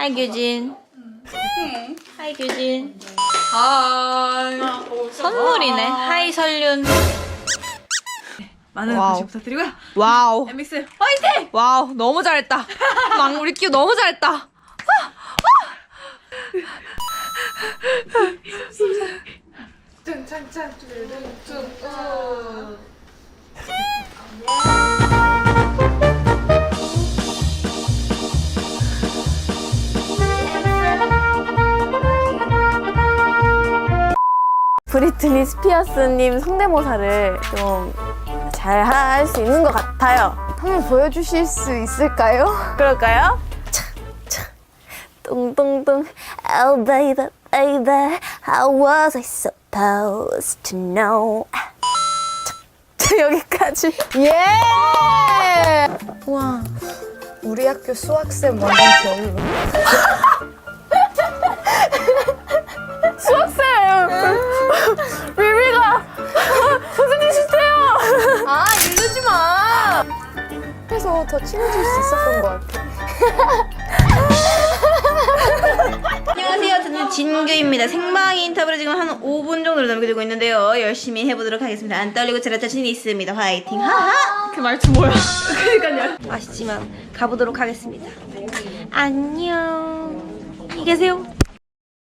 하이 규진. 하이 규진. 하이. 선물이네. 하이 설륜. 많은 와우. 관심 부탁드리고요. 와우. 엠믹스 화이팅! 와우. 너무 잘했다. 막 우리 끼우 너무 잘했다. 브리트니 스피어스님 성대모사를 좀 잘 할 수 있는 것 같아요. 한번 보여주실 수 있을까요? 그럴까요? 똥똥똥 Oh baby baby How was I supposed to know 차, 차, 여기까지 예! 우와 우리 학교 수학쌤 완전 별로. 그래서 더 친해질 수 있었던 것 같아. 안녕하세요. 저는 진규입니다. 생방 인터뷰를 지금 한 5분 정도로 남겨두고 있는데요. 열심히 해보도록 하겠습니다. 안 떨리고 잘할 자신 있습니다. 화이팅! 하하! 그 말투 뭐야? 아쉽지만 가보도록 하겠습니다. 안녕. 안녕히 계세요.